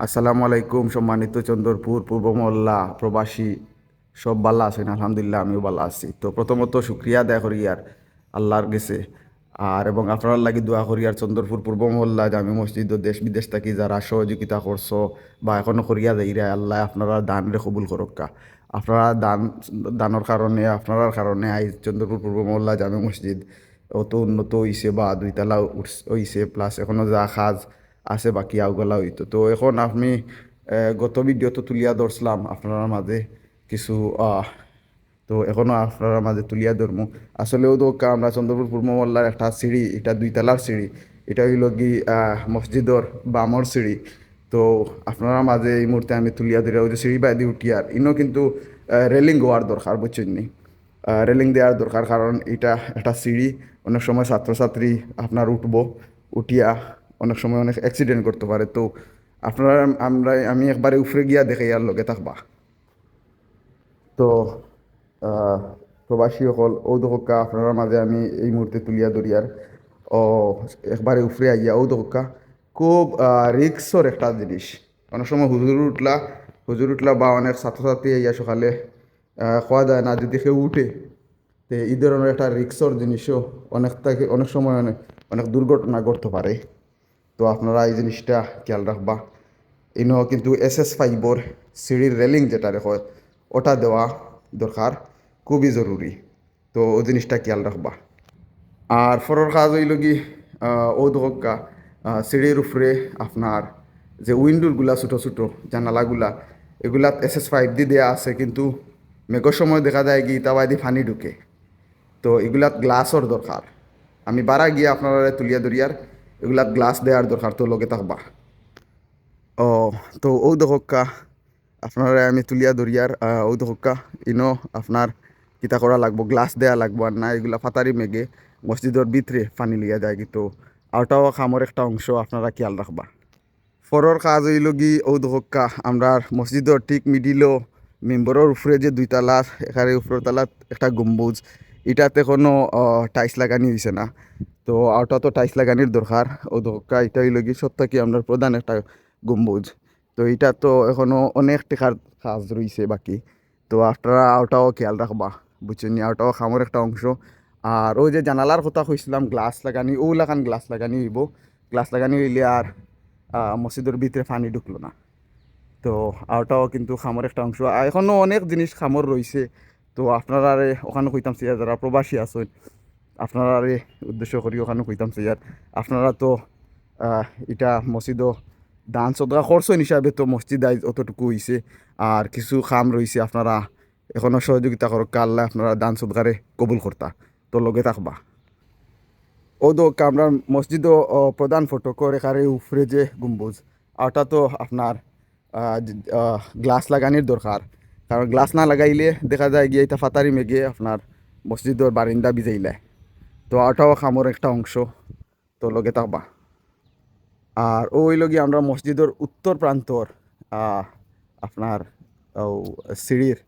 আসসালামু আলাইকুম, সম্মানিত চন্দ্রপুর পূর্ব মহল্লা প্রবাসী, সব বাল্লা আছেন? আলহামদুলিল্লাহ, আমিও বাল্লা আছি। তো প্রথমত শুক্রিয়া আদায় করি আর আল্লাহর গেছে আর এবং আপনার লাগি দোয়া করি আর চন্দ্রপুর পূর্ব মহল্লা জামি মসজিদ দেশ বিদেশ থাকি যারা সহযোগিতা করছ বা এখনও করিয়া যাইরা আল্লাহ আপনারা দান রে কবুল করক্কা আপনারা দান, দানের কারণে আপনার কারণে আই চন্দ্রপুর পূর্ব মহল্লা জামে মসজিদ অত উন্নত হইছে বা দুইতলা উঠস- হইছে প্লাস এখনও যা কাজ আছে বাকি আউগলা হইতো। তো এখন আহ, গত ভিডিও তো তুলিয়া ধরছিলাম আপনার মাঝে কিছু তো এখনও আপনার মাঝে তুলিয়া ধরমু। আসলেও তো আমরা চন্দ্রপুর পূর্ব মহল্লার একটা সিঁড়ি এটা দুইতলার সিঁড়ি এটা হইল কি মসজিদর বামর সিঁড়ি। তো আপনারা মাঝে এই মুহূর্তে আমি তুলিয়া ধরে ওই যে সিঁড়ি বাইদি আর ইনো কিন্তু রেলিং হওয়ার দরকার বুঝছেন নি? রেলিং দেওয়ার দরকার কারণ এটা একটা সিঁড়ি অনেক সময় ছাত্রছাত্রী আপনার উঠবো উঠিয়া অনেক সময় অনেক অ্যাক্সিডেন্ট করতে পারে। তো আপনারা, আমরা, আমি একবারে উফরে গিয়া দেখে ইয়ার লগে থাকবা। তো প্রবাসী সকল ঔদকা আপনার মাঝে আমি এই মুহূর্তে তুলিয়া ধরিয়ার ও, একবারে উফরে আইয়া ঔদকা খুব রিক্সর একটা জিনিস। অনেক সময় হুজুর উঠলা হুজুর উঠলা বা অনেক ছাত্রছাত্রী আইয়া সকালে খাওয়া যায় না, যদি কেউ উঠে, তো এই ধরনের একটা রিক্সর জিনিসও অনেক অনেক সময় অনেক অনেক দুর্ঘটনা ঘটতে পারে। তো আপনারা এই জিনিসটা খেয়াল রাখবা। ইনো কিন্তু এস এস ফাইবর সিঁড়ির রেলিং যেটা রেখো ওটা দেওয়া দরকার, খুবই জরুরি। তো ওই জিনিসটা খেয়াল রাখবা। আর ফরর কাজ হইল কি ও দোকা সিঁড়ির উপরে আপনার যে উইন্ডোরগুলা ছোটো ছোটো, জানালাগুলা এগুলা এস এস ফাইভ দি দেওয়া আছে, কিন্তু মেঘর সময় দেখা যায় কি তাবাদি ফানি ঢুকে। তো এগুলাত গ্লাসর দরকার আমি বারা গিয়ে আপনারা তুলিয়া ধরিয়ার এগুলাত গ্লাস দেওয়ার দরকার তো লগে থাকবা। ও তো ও দহকা আপনারা আমি তুলিয়া ধরিয়ার ও দহকা ইনো আপনার কিতা করা লাগবো গ্লাস দেয়া লাগবো আর না এগুলা ফাতারি মেঘে মসজিদের ভিতরে পানি লিয়া যায় কিন্তু আওটাও খামর একটা অংশ আপনারা খেয়াল রাখবা ফরর কাজ হইল গি ও দহকা আমরা মসজিদের ঠিক মিডিলও মেম্বরের উপরে যে দুই তালা এখানে উপরের তালাত একটা গম্বুজ এটাতে কোনো টাইস লাগানি হয়েছে না। তো ওটা তো টাইস লাগানির দরকার। ও দহকা এটা হইল গি সত্য কি আপনার প্রধান একটা গম্বুজ। তো এটা তো এখনও অনেক টেকার কাজ রয়েছে বাকি। তো আপনারা ওটাও খেয়াল রাখবা, বুঝছেন ওটাও খামর একটা অংশ। আর ওই যে জানালার কথা কইছিলাম, গ্লাস লাগানি, ও লাগান গ্লাস লাগানি হইব। গ্লাস লাগানি হইলে আর মসজিদের ভিতরে পানি ঢুকলো না। তো ওটাও কিন্তু খামর একটা অংশ। আর এখনও অনেক জিনিস খামর রয়েছে তো আপনারা ওখানে কইতাম যারা প্রবাসী আছেন আপনারা আরে উদ্দেশ্য করি ওখানে কইতাম আর আপনারা তো এটা মসজিদও দান সদকা খরচন হিসাবে তো মসজিদ আইজ অতটুকু হইছে। আর কিছু খাম রয়েছে আপনারা এখনও সহযোগিতা করক আল্লাহ আপনারা দান সদকারে কবুল করতা তো লগে থাকবা। ও তো আমরা মসজিদ প্রধান ফটকর এখানে উপরে যে গম্বুজ ওটা তো আপনার গ্লাস লাগানির দরকার। কারণ গ্লাস না লাগাইলে দেখা যায় গিয়ে এটা ফাতারি মেঘে আপনার মসজিদের বারিন্দা বিজাইলে তো ওটাও খামর একটা অংশ। তো লগে থাকবা আর ওই লগি আমরা মসজিদের উত্তর প্রান্তর আপনার, ও, সিঁড়ির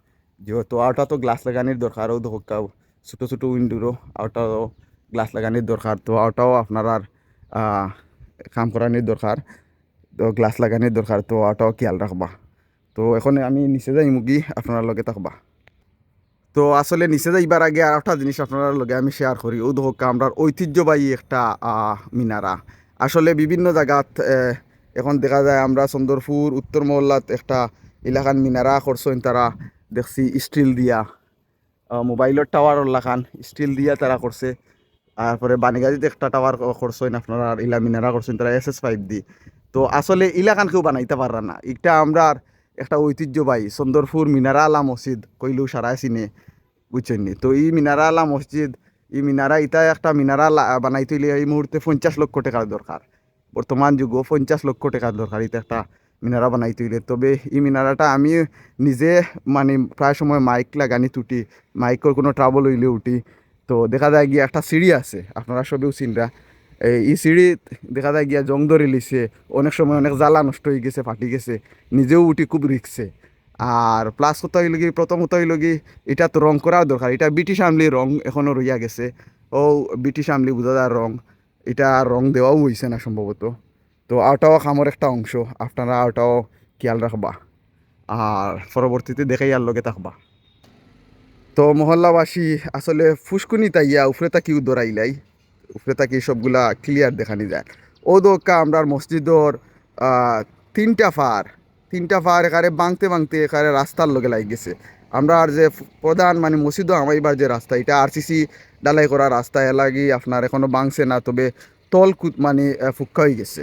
যেহেতু ওটা তো গ্লাস লাগানির দরকার, ও ধোকাও, ছোটো ছোটো উইন্ডোরও ওটাও গ্লাস লাগানির দরকার। তো ওটাও আপনার আর কাম করানির দরকার, তো গ্লাস লাগানির দরকার, তো ওটাও খেয়াল রাখবা। তো এখন আমি নিচে যাই মুগি আপনার লগে থাকবা তো আসলে নিচে যাইবার আগে আর একটা জিনিস আপনার লগে আমি শেয়ার করি। ও ধোকা আমরা ঐতিহ্যবাহী একটা মিনারা। আসলে বিভিন্ন জায়গাত এখন দেখা যায় আমরা চন্দ্রপুর, উত্তর মহল্লাত একটা এলাকান মিনারা করছেন তারা দেখছি স্টিল দিয়া। মোবাইলের টাওয়ার লাখান, স্টিল দিয়া তারা করছে। তারপরে বানিগাজিতে একটা টাওয়ার করছেন আপনারা ইলা মিনারা করছেন তারা এস এস ফাইভ দি তো আসলে ইলাকান কেউ বানাইতে পাররা না। এটা আমরা একটা ঐতিহ্যবাহী চন্দ্রপুর মিনারা আলা মসজিদ কইলেও সারা চিনে, বুঝছেন নি? তো এই মিনারা আলা মসজিদ, এই মিনারা ইটা একটা মিনারা বানাইতে হইলে এই মুহূর্তে পঞ্চাশ লক্ষ টাকার দরকার। বর্তমান যুগ পঞ্চাশ লক্ষ টাকার দরকার এটা একটা মিনারা বানাইতে হইলে। তবে এই মিনারাটা আমি নিজে মানে প্রায় সময় মাইক লাগানি তুটি, মাইকের কোনো ট্রাবল হইলে উঠি তো দেখা যায় গিয়ে একটা সিঁড়ি আছে, আপনারা সবেও চিনরা। এই সিঁড়ি দেখা যায় গিয়া জং ধরে লিছে, অনেক সময় অনেক জ্বালা নষ্ট হয়ে গেছে, ফাটি গেছে, নিজেও উঠি খুব রিক্সে। আর প্লাস কত হইল কি, প্রথম কত হইল কি, এটা তো রং করার দরকার, এটা ব্রিটিশ আমলি রং এখনও রইয়া গেছে। ও ব্রিটিশ আমলি বোঝা যায় রং, এটা রং দেওয়াও হইছে না সম্ভবত। তো আওটাও খামর একটা অংশ, আপনারা আওটাও খেয়াল রাখবা। আর পরবর্তীতে দেখাই আর লগে থাকবা। তো মহল্লাবাসী, আসলে ফুসকুনি তাইয়া উফরে তাকি দৌড়াইলাই উফরে তাকি সবগুলা ক্লিয়ার দেখানি যায়। ও দোকা আমরা মসজিদর তিনটা ফার তিনটা ফার এখানে বাংতে বাংতে এখানে রাস্তার লগে লাগি গেছে। আমরা আর যে প্রধান মানে মসজিদও আমাইবার যে রাস্তা এটা আরসিসি ডালাই করা রাস্তা এ লাগি আপনার এখনও বাংছে না তবে তল মানে ফুক্কা হয়ে গেছে।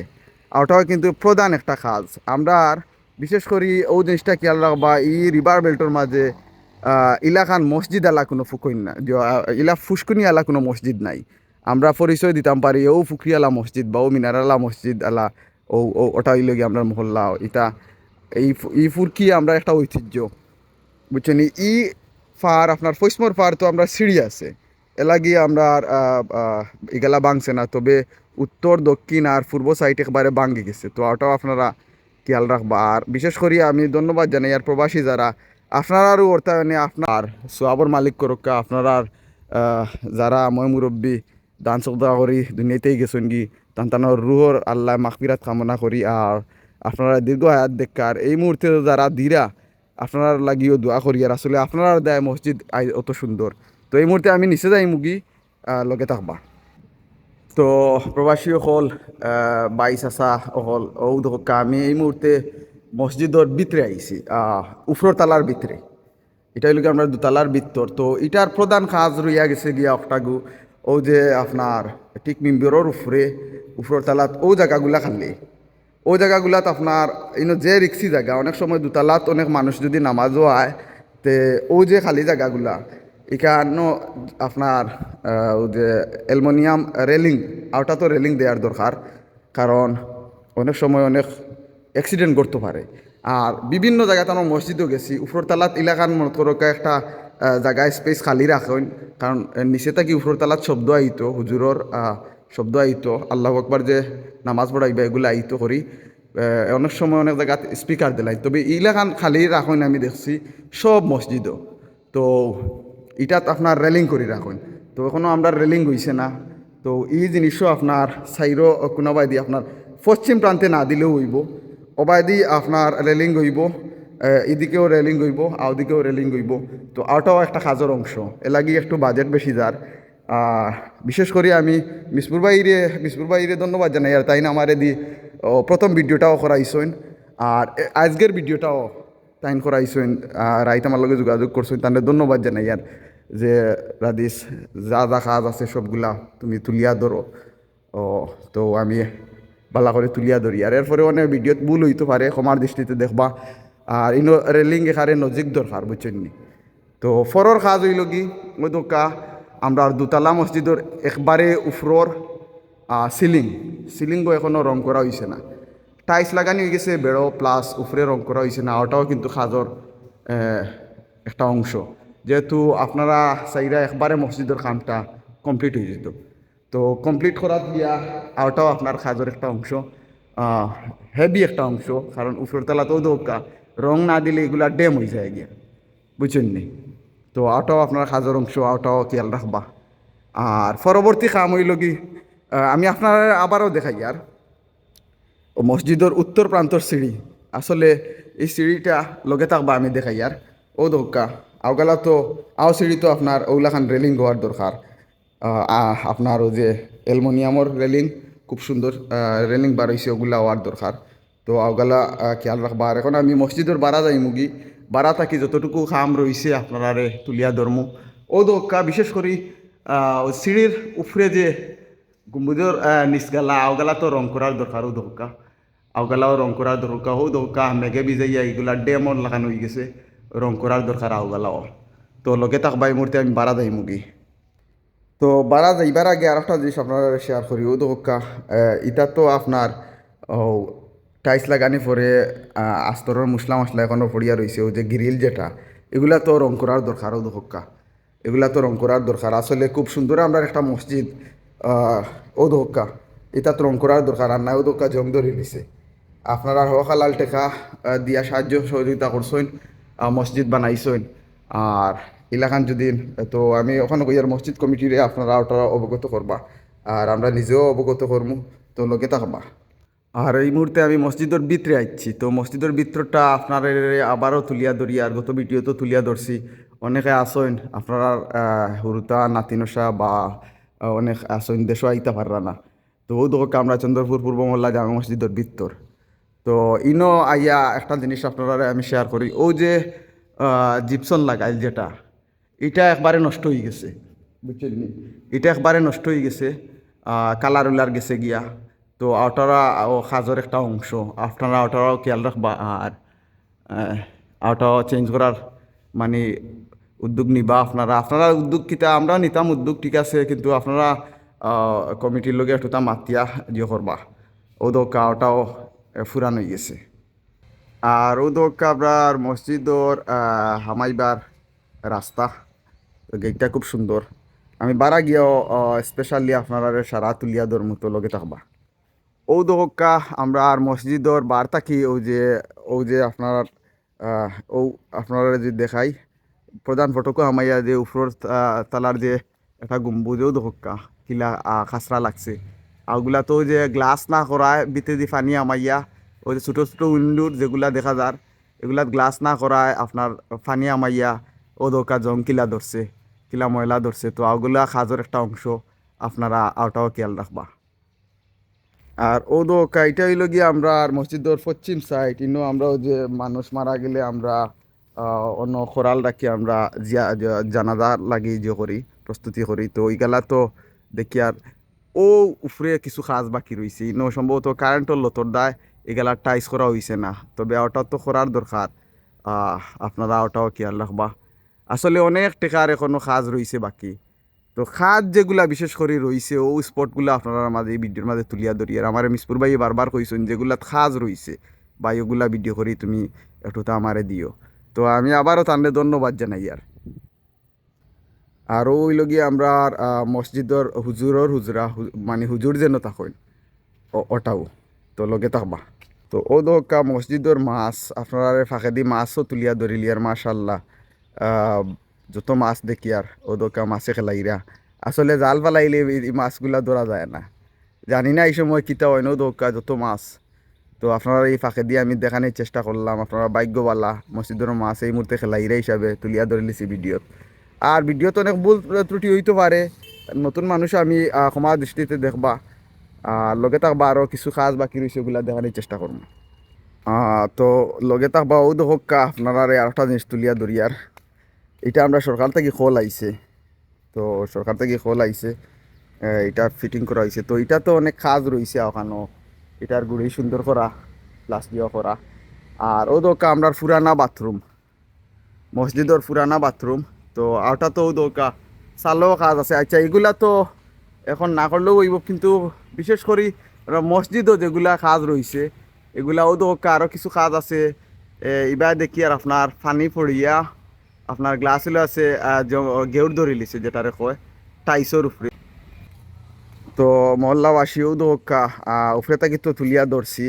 ওটাও কিন্তু প্রধান একটা কাজ। আমরা আর বিশেষ করে ও জিনিসটা খেয়াল রাখবা ই রিভার বেল্টর মাঝে আহ, ইলাকান মসজিদ আলা কোনো ফুকইন না। ইলা ফুসকুনি আলা কোনো মসজিদ নাই। আমরা পরিচয় দিতাম পারি ও ফুকরি আলা মসজিদ বা ও মিনার আলা মসজিদ আলা ও ও ওটা হইল আমরা মহল্লা এটা এই এই ফুরকি আমরা একটা ঐতিহ্য বুঝছেন? ই ফার আপনার ফৈসমর ফার তো আমরা সিঁড়ি আছে এলাগি আমরা আর, এগুলা বাংছে না তবে উত্তর দক্ষিণ আর পূর্ব সাইড একবারে বাঙ্গি গেছে তো ওটাও আপনারা খেয়াল রাখবা। আর বিশেষ করে আমি ধন্যবাদ জানাই আর প্রবাসী যারা আপনারারও অর্থায়নে আপনার সোয়াবর মালিক করক্কা আপনার যারা মই মুরব্বী দান চৌদা করি, দুনিয়াতেই গেছেন কি। তান তানোর রুহর আল্লাহ মাখবিরাত কামনা করি আর আপনারা দীর্ঘ হায়াত দেখার এই মুহূর্তে যারা ধীরা আপনার লাগিও দোয়া করি আর আসলে আপনার দেয় মসজিদ আই- অত সুন্দর তো এই মুহূর্তে আমি নিচে যাই মুগি লগে থাকবা। তো প্রবাসী অকল বাইশ আসা অকল ও দোকা আমি এই মুহূর্তে মসজিদর ভিতরে আইছি উফর তালার ভিতরে এটা হইল আমরা দুতালার ভিতর তো এটার প্রধান কাজ রইয়া গেছে গিয়া অক্টাগু। ও যে আপনার ঠিক মিম্বরের উপরে উপর তালাত ও জায়গাগুলা খালি ও জায়গাগুলাত আপনার ইনো যে রিক্সি জায়গা অনেক সময় দুতালাত অনেক মানুষ যদি নামাজও আয় তে ও যে খালি জায়গাগুলা এখানো আপনার ও যে অ্যালমোনিয়াম রেলিং ওটা তো রেলিং দেওয়ার দরকার কারণ অনেক সময় অনেক অ্যাক্সিডেন্ট করতে পারে আর বিভিন্ন জায়গাতে আমরা মসজিদও গেছি উপরতলাত এলাকার মনে করো একটা আহ, জায়গায় স্পেস খালি রাখেন কারণ নিচে থাকি উপরতলাত শব্দ আইতো হুজুরর শব্দ আইতো আল্লাহ আকবার যে নামাজ পড়াইবা এগুলো আইতো করি অনেক সময় অনেক জায়গাত স্পিকার দিলাই তবে ইলাকান খালি রাখেন আমি দেখছি সব মসজিদও তো এটাত আপনার রেলিং করে রাখুন তো এখনও আমরা রেলিং হইছে না। তো এই জিনিসও আপনার সাইরো কোনোবাই দিয়ে আপনার পশ্চিম প্রান্তে না দিলেও হইব। ওবায়দি আপনার রেলিং হইব। এদিকেও রেলিং হইব আওদিকেও রেলিং হইব। তো আওটাও একটা কাজের অংশ এলাগি একটু বাজেট বেশি যার। বিশেষ করে আমি মিসপুর বাইরে মিসপুর বাইরে ধন্যবাদ জানাই আর তাই না আমারে দি ও, প্রথম ভিডিওটাও করাইছেন আর আজকের ভিডিওটাও টাইম করাইছেন রাইত আমার লগে যোগাযোগ করছেন তাহলে ধন্যবাদ জানাই আর যে রাদিস যা যা কাজ আছে সবগুলা তুমি তুলিয়া ধরো। ও তো আমি বালা করে তুলিয়া ধরি আর এরপরে অনেক ভিডিওত ভুল হইতে পারে ক্ষমার দৃষ্টিতে দেখবা। আর ইনো রেলিং এখানে নজিক দরকার বুঝছেন তো ফরর কাজ হইল কি? ওই দোকা আমরা দুতলা মসজিদর একবারে উফরর সিলিং সিলিংও এখনও রং করা হয়েছে না। টাইলস লাগানি হয়ে গেছে বেড়ো প্লাস উপরে রং করা হয়েছে না ওটাও কিন্তু খাজর একটা অংশ। যেহেতু আপনারা চাইরা একবারে মসজিদের কামটা কমপ্লিট হয়ে যেত। তো কমপ্লিট করার দিয়া ওটাও আপনার খাজর একটা অংশ হেভি একটা অংশ কারণ উপরতলাতেও দোকা। রং না দিলে এগুলা ড্যাম হয়ে যায় গিয়া। বুঝছেন নি? তো ওটাও আপনার খাজর অংশ ওটাও খেয়াল রাখবা। আর পরবর্তী কাম হইল কি আমি আপনার আবারও দেখাই আর। ও মসজিদের উত্তর প্রান্তর সিঁড়ি। আসলে এই সিঁড়িটা লগে থাকবা আমি দেখাই আর। ও দোকা আওগালা তো, আও সিঁড়ি তো আপনার ওগুলাখান রেলিং হওয়ার দরকার। আপনার ও যে অ্যালমোনিয়ামর রেলিং, খুব সুন্দর রেলিং বার হয়েছে ওগুলা হওয়ার দরকার। তো আওগালা খেয়াল রাখবা। আর এখন আমি মসজিদের বাড়া যাই মুগি। বাড়া থাকি যতটুকু খাম রয়েছে আপনারারে তুলিয়া ধর্ম ও দোকা, বিশেষ করে সিঁড়ির উপরে যে গম্বুজর নিচগালা আওগালা তো রং করার দরকার ও দোকা। আওগালাও রং করার দরকার ও দোকা মেঘে ভিজাইয়া এগুলা ডেমর লাগানো হয়ে গেছে। রং করার দরকার আওগালাও তো লগে থাকবা এই মুহূর্তে আমি বাড়া যাই মুগি। তো বাড়া যাইবার আগে আর একটা জিনিস আপনারা শেয়ার করি ও দোকা ইটা তো আপনার ও টাইলস লাগানি পরে আস্তরের মশলা মশলা এখনও পড়িয়া রয়েছে ও যে গ্রিল যেটা এগুলা তো রং করার দরকার দোকা এগুলা তো রং করার দরকার আসলে খুব সুন্দর আমরা একটা মসজিদ ও এটা তো রং করার দরকার আর না ও জং ধরে নিছে আপনারা হকালাল টেকা দিয়া সাহায্য সহযোগিতা করছেন মসজিদ বানাইছেন আর এলাকান যদি তো আমি ওখানে কইয়ার মসজিদ কমিটিরে আপনারা ওটা অবগত করবা আর আমরা নিজেও অবগত করব তো লোকে থাকবা আর এই মুহূর্তে আমি মসজিদের ভিতরে আইছি। তো মসজিদের ভিতরটা আপনার আবারও তুলিয়া ধরি, আর গত ভিডিও তো তুলিয়া ধরছি। অনেকে আসেন আপনারা হুরুতা, নাতিনসা বা অনেক আসেন দেশও আইতে পাররা না। তো ও দোক আমরা চন্দ্রপুর পূর্ব মহল্লা জামা মসজিদের ভিতর। তো ইনো আইয়া একটা জিনিস আপনারা আমি শেয়ার করি। ও যে জিপসন লাগাইল যেটা, এটা একবারে নষ্ট হয়ে গেছে। বুঝছেন? এটা একবারে নষ্ট হয়ে গেছে। কালার উলার গেছে গিয়া। তো আউটারা ও সাজর একটা অংশ। আপনারা আউটারাও খেয়াল রাখবা আর আউটাও চেঞ্জ করার মানে উদ্যোগ নিবা আপনারা। আপনারা উদ্যোগ কিতা আমরা নিতাম উদ্যোগ, ঠিক আছে, কিন্তু আপনারা কমিটির লগে একটুটা মাতিয়া ইয়ে করবা। ও দোকা ওটাও ফুরান হয়ে গেছে। আর ও দোকা আপনার মসজিদর হামাইবার রাস্তা, গেটটা খুব সুন্দর। আমি বারা গিয়েও স্পেশালি আপনারা সারা তুলিয়া দর মতো লগে থাকবা। ও দোকা আমরা আর মসজিদর বার থাকি, ও যে ও যে আপনার ও আপনারা যে দেখাই, প্রধান ফটকও আমাইয়া যে উপর তালার যে একটা গম্বুজও দোকা কিলা খাসরা লাগছে। আগুলা তো যে গ্লাস না করায় দি ফানি আমাইয়া ওই যে ছোটো ছোটো উইন্ডোর যেগুলা দেখা যার, এগুলাত গ্লাস না করায়, আপনার ফানি আমাইয়া ও দোকা জং কিলা ধরছে, কিলা ময়লা ধরছে। তো ওগুলা খাজর একটা অংশ আপনারা ওটাও খেয়াল রাখবা। আর ও দো কাইটা হইল গিয়ে আমরা আর মসজিদের পশ্চিম সাইড ইনো আমরা যে মানুষ মারা গেলে আমরা অন্য খোরাল রাখি, আমরা জিয়া জানাজা লাগি যে করি, প্রস্তুতি করি। তো ওইগুলা তো দেখি আর ও উপরে কিছু কাজ বাকি রয়েছে ইনো সম্ভবত কারেন্টর লতর দায় এগুলা টাইস করা হয়েছে না। তবে ওটা তো করার দরকার আপনারা ওটাও খেয়াল রাখবা আসলে অনেক টেকার এখনও কাজ রয়েছে বাকি। তো খাদ যেগুলা বিশেষ করে রয়েছে ও স্পটগুলো আপনারা মাঝে ভিডিওর মাঝে তুলিয়া ধরিয়ে আমার মিসপুর ভাই বারবার কইছেন যেগুলা খাজ রয়েছে বা ওগুলা ভিডিও করি তুমি একটু তো আমারে দিও। তো আমি আবারও তান্ডে ধন্যবাদ জানাই আর। আর ওই লগিয়ে আমরা আর, মসজিদর হুজুরর হুজরা মানে হুজুর যেন থাকেন ওটাও তো লগে থাকবা। তো ও দোকা মসজিদর মাছ আপনারা ফাঁকে দি মাছও তুলিয়া ধরিলি আর মাশাল্লাহ যত মাছ দেখি আর ও দোকা মাছে খেলাইরা আসলে জাল ফালাইলে এই মাছগুলা ধরা যায় না। জানি না এই সময় কিতা হয় নো দোকা যত মাছ। তো আপনারা এই ফাঁকে দিয়ে আমি দেখানোর চেষ্টা করলাম, আপনারা ভাগ্যবালা মসজিদের মাছ এই মুহূর্তে খেলাইরা হিসাবে তুলিয়া ধরে লিছি ভিডিওত। আর ভিডিওতে অনেক ভুল ত্রুটি হইতে পারে, নতুন মানুষ আমি ক্ষমা দৃষ্টিতে দেখবা। লগে থাকবা আরও কিছু কাজ বাকি রয়েছে ওগুলা দেখানোর চেষ্টা করব। তো লগে থাকবা ও দোকা আপনারা আর একটা জিনিস তুলিয়া ধরিয়ার এটা আমরা সরকার থেকে খোল আইছে। তো সরকার থেকে খোল আইছে। এটা ফিটিং করা হয়েছে তো এটা তো অনেক কাজ রয়েছে ওখানো এটার গুড়ি সুন্দর করা প্লাস দিয়ে করা। আর ও দোকা আমরা ফুরানা বাথরুম মসজিদর ফুরানা বাথরুম তো ওটা তো ও দোকা চালো কাজ আছে। আচ্ছা এগুলা তো এখন না করলেও হইব। কিন্তু বিশেষ করে মসজিদও যেগুলা কাজ রয়েছে এগুলাও দোকা আরও কিছু কাজ আছে। এবার দেখি আর আপনার পানি পড়িয়া আপনার গ্লাস হলো আছে গেউর ধরে লিছে যেটারে কয় টাইসর উপরে তো মহল্লাবাসীও দোকা উপরে তাকে তো তুলিয়া ধরছি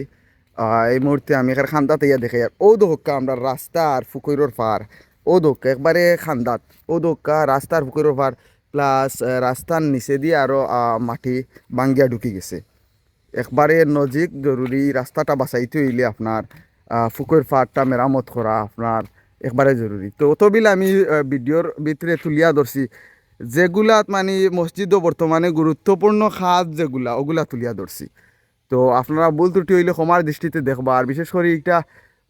এই মুহূর্তে আমি এখানে খান্দাতে ইয়া দেখে আর ও দোকা আমরা রাস্তা আর ফুকইরোর পার ও দোকা একবারে খান্দাত। ও দোকা রাস্তার ফুকইরোর পার প্লাস রাস্তার নিচে দিয়ে আরও মাটি বাঙ্গিয়া ঢুকি গেছে। একবারে নজিক জরুরি রাস্তাটা বাঁচাইতে হইলে আপনার ফুকুর ফাটটা মেরামত করা আপনার একবারে জরুরি তো অতবিল আমি ভিডিওর ভিতরে তুলিয়া ধরছি যেগুলা মানে মসজিদও বর্তমানে গুরুত্বপূর্ণ খাত যেগুলা ওগুলা তুলিয়া ধরছি তো আপনারা ভুল ত্রুটি হইলে ক্ষমার দৃষ্টিতে দেখবা। আর বিশেষ করে এটা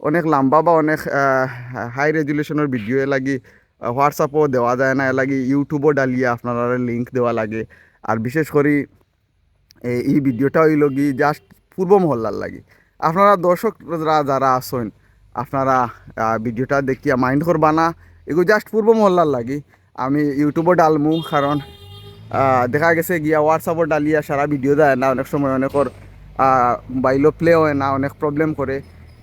অনেক লম্বা বা অনেক হাই রেজুলেশনের ভিডিও লাগি হোয়াটসঅ্যাপও দেওয়া যায় না, লাগি ইউটিউবও ডালিয়া আপনারা লিঙ্ক দেওয়া লাগে। আর বিশেষ করে এই ভিডিওটা হইল কি জাস্ট পূর্ব মহল্লার লাগে। আপনারা দর্শকরা যারা আছেন আপনারা ভিডিওটা দেখিয়া মাইন্ড করবা না। এগুলো জাস্ট পূর্ব মহল্লার লাগি। আমি ইউটিউবও ডালমু, কারণ দেখা গেছে গিয়া হোয়াটসঅ্যাপও ডালিয়া সারা ভিডিও দেয় না। অনেক সময় অনেকর মোবাইলও প্লে হয় না, অনেক প্রবলেম করে।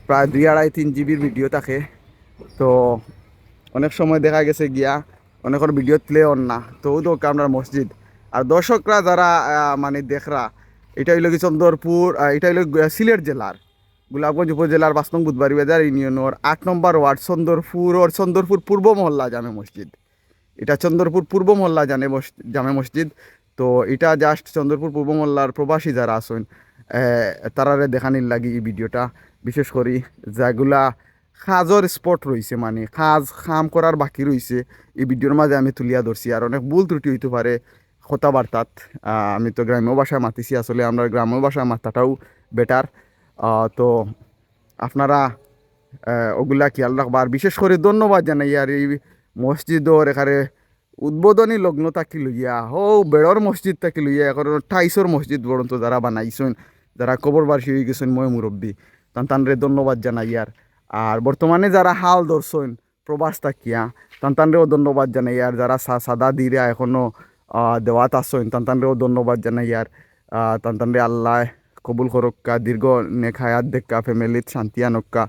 প্রায় দুই আড়াই তিন জিবির ভিডিও থাকে। তো, অনেক সময় দেখা গেছে গিয়া অনেকের ভিডিও প্লে হন না। তো তো আপনার মসজিদ। আর দর্শকরা যারা মানে দেখরা, এটা হইল কি চন্দরপুর এটা হইল সিলেট জেলার। গোলাপগঞ্জ উপজেলার পাঁচ নং বুধবাড়ি বাজার ইউনিয়নের আট নম্বর ওয়ার্ড চন্দরপুর ওর চন্দরপুর পূর্ব মহল্লা জামে মসজিদ। এটা চন্দরপুর পূর্ব মহল্লা জানে জামে মসজিদ। তো এটা জাস্ট চন্দরপুর পূর্ব মহল্লার প্রবাসী যারা আছেন তারারে দেখানির লাগি এই ভিডিওটা। বিশেষ করি যেগুলা খাজর স্পট রয়েছে মানে খাজ খাম করার বাকি রয়েছে, এই ভিডিওর মাঝে আমি তুলিয়া ধরছি। আর অনেক ভুল ত্রুটি হইতে পারে কথাবার্তাত। আমি তো গ্রাম্য ভাষায় মাতিছি, আসলে আমরা গ্রাম্য ভাষায় মাতাটাও বেটার তো আপনারা ওগুলা খেয়াল রাখবা। আর বিশেষ করে ধন্যবাদ জানাই, আর এই মসজিদর এখানে উদ্বোধনী লগ্ন থাকি লইয়া, হো, বেড়র মসজিদ থাকি লইয়া, এখন ঠাইছর মসজিদ পর্যন্ত যারা বানাইছেন, যারা কবর বার্ষি হয়ে গেছেন, মই মুরব্বী, তান তানরে ধন্যবাদ জানাই আর। আর বর্তমানে যারা হাল ধরছেন, প্রবাস থাকিয়া, তান তানরেও ধন্যবাদ জানাই আর। যারা সাদা দিরা এখনও দেওয়াত আসছেন তান তানরেও ধন্যবাদ জানাই আর। তান তানরে আল্লাহ কবুল করক্কা দীর্ঘ নেখায়াত দেখা ফ্যামিলিত শান্তি আনক্কা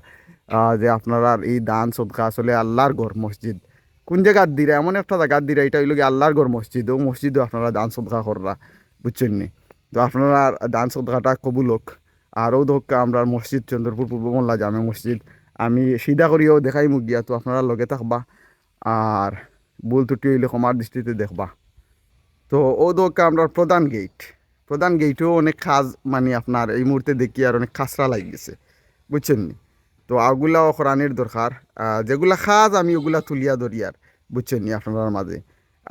যে আপনারা এই দান সদকা আসলে আল্লাহর ঘর মসজিদ। কোন জায়গার দিরা? এমন একটা জায়গার দিরা, এটা হইল গিয়ে আল্লাহর ঘর মসজিদ। ও মসজিদও আপনারা দান সদকা কররা, বুঝছেন নি? তো আপনারা দান সদকাটা কবুল হোক। আরও ধোকা আমরা মসজিদ, চন্দ্রপুর পূর্ব মোল্লা জামে মসজিদ। আমি সিধা করিও দেখাই মুখ গিয়া তো আপনারা লগে থাকবা। আর ভুল ত্রুটি হইলে ক্ষমার দৃষ্টিতে দেখবা। তো ও দোকা আমরা প্রধান গেট প্রধান গেটও অনেক খাজ মানে আপনার এই মুহূর্তে দেখি আর অনেক খাসরা লাগে গেছে। বুঝছেন নি? তো ওগুলা অখরানির দরকার। যেগুলা খাজ আমি ওগুলা তুলিয়া ধরি আর, বুঝছেন নি আপনার মাঝে।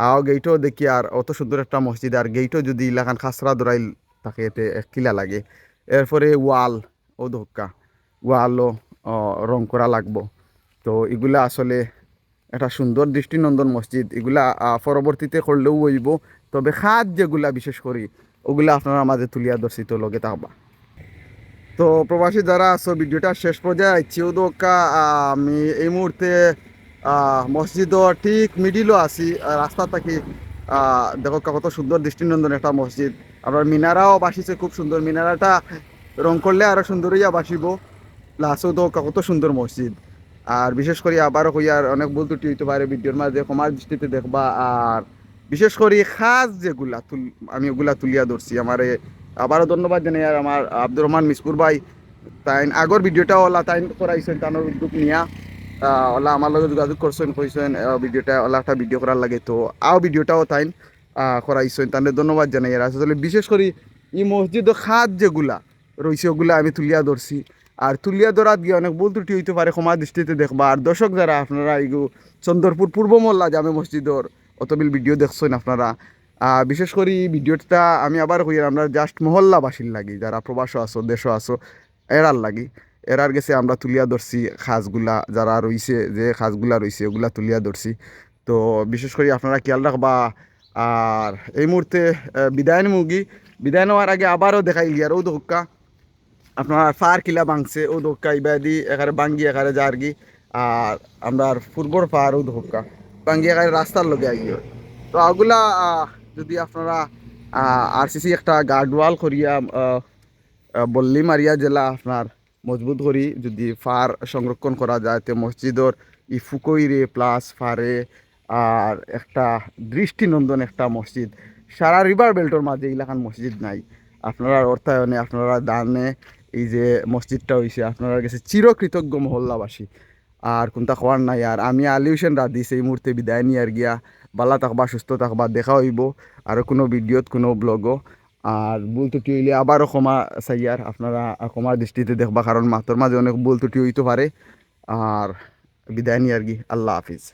আও গেটও দেখি আর অত সুন্দর একটা মসজিদ আর গেটও যদি ইলাকান খাসরা ধরাই থাকে, এতে এক কিলা লাগে। এরপরে ওয়াল ও ধক্কা। ওয়ালও রং করা লাগবো। তো এগুলা আসলে একটা সুন্দর দৃষ্টিনন্দন মসজিদ। এগুলা পরবর্তীতে করলেও হইব। তবে খাদ যেগুলা, বিশেষ করি ওগুলা আপনারা মাঝে তুলিয়া ধরছি তো লগে থাকবা তো প্রবাসী যারা আছো, ভিডিওটা শেষ পর্যায়ে আইছি। ওদকা আমি এই মুহূর্তে মসজিদও ঠিক মিডিলও আছি। রাস্তা থাকি দেখো কত সুন্দর দৃষ্টিনন্দন একটা মসজিদ। আপনার মিনারাও বাসিছে, খুব সুন্দর মিনারাটা। রং করলে আরও সুন্দর হইয়া বাসিব প্লাসও তো কত সুন্দর মসজিদ। আর বিশেষ করে আবারও হইয়ার অনেক ভুল ত্রুটি পারে, ভিডিওর মাঝে কমার দৃষ্টিতে দেখবা। আর বিশেষ করে খাস যেগুলা তুল, আমি ওগুলা তুলিয়া ধরছি, আমার আবারও ধন্যবাদ জানাই। আর আমার আব্দুর রহমান মিসপুর ভাই তাই আগর ভিডিওটা ওলা তাই করাইছেন তানোর উদ্যোগ নিয়া। ওলা আমার লগে যোগাযোগ করছেন, কইছেন ভিডিওটা ওলা একটা ভিডিও করার লাগে তো, আও ভিডিওটাও তাই করাইছেন তাহলে ধন্যবাদ জানাই। আর আসলে বিশেষ করে এই মসজিদ খাত যেগুলা রয়েছে ওগুলা আমি তুলিয়া ধরছি। আর তুলিয়া ধরাত গিয়ে অনেক ভুল ত্রুটি হইতে পারে, ক্ষমা দৃষ্টিতে দেখবা। আর দর্শক যারা, আপনারা এইগু চন্দরপুর পূর্ব মোল্লা জামে মসজিদর অতবিল ভিডিও দেখছেন আপনারা। বিশেষ করে ভিডিওটা আমি আবার কই, আমরা জাস্ট মহল্লাবাসীর লাগি, যারা প্রবাসও আছো, দেশও আসো এরার লাগি। এরার গেছে আমরা তুলিয়া ধরছি খাসগুলা, যারা রইছে, যে খাসগুলা রইছে, ওগুলা তুলিয়া ধরছি। তো বিশেষ করে আপনারা খেয়াল রাখবা, আর এই মুহূর্তে বিদায় মুগি বিদায় নেওয়ার আগে আবারও দেখাই গিয়ার ও দোকা আপনার ফার কিলা বাংছে ও দোকা ইবাদি এখানে বাঙ্গি এখানে জারগি, আর আমরা পূর্বর ফার ও দোকা বাঙ্গি এখানে রাস্তার লগে আইও। তো ওগুলা যদি আপনারা আর সিসি একটা গার্ডওয়াল করিয়া বল্লি মারিয়া জেলা আপনার মজবুত করি, যদি ফার সংরক্ষণ করা যায়, তো মসজিদর ই ফুকইরে প্লাস ফারে, আর একটা দৃষ্টিনন্দন একটা মসজিদ, সারা রিভার বেল্টর মাঝে এলাকান মসজিদ নাই। আপনারা অর্থায়নে, আপনারা দানে এই যে মসজিদটা হয়েছে আপনারা কাছে চিরকৃতজ্ঞ মহল্লাবাসী। আর কোনটা খোয়ার নাই আর আমি আলিউশন হোসেন দিয়েছি এই মুহূর্তে বিদায় নিয়ে আর গিয়া, বালা থাকবা, সুস্থ থাকবা, দেখা হইব আর কোনো ভিডিওত কোনো ব্লগও আর ভুল ত্রুটি হইলে আবারও ক্ষমা আর আপনারা ক্ষমার দৃষ্টিতে দেখবা কারণ মাতর মাঝে অনেক ভুল ত্রুটি হইতে পারে আর বিদায় নিয়ে আর কি আল্লাহ হাফিজ।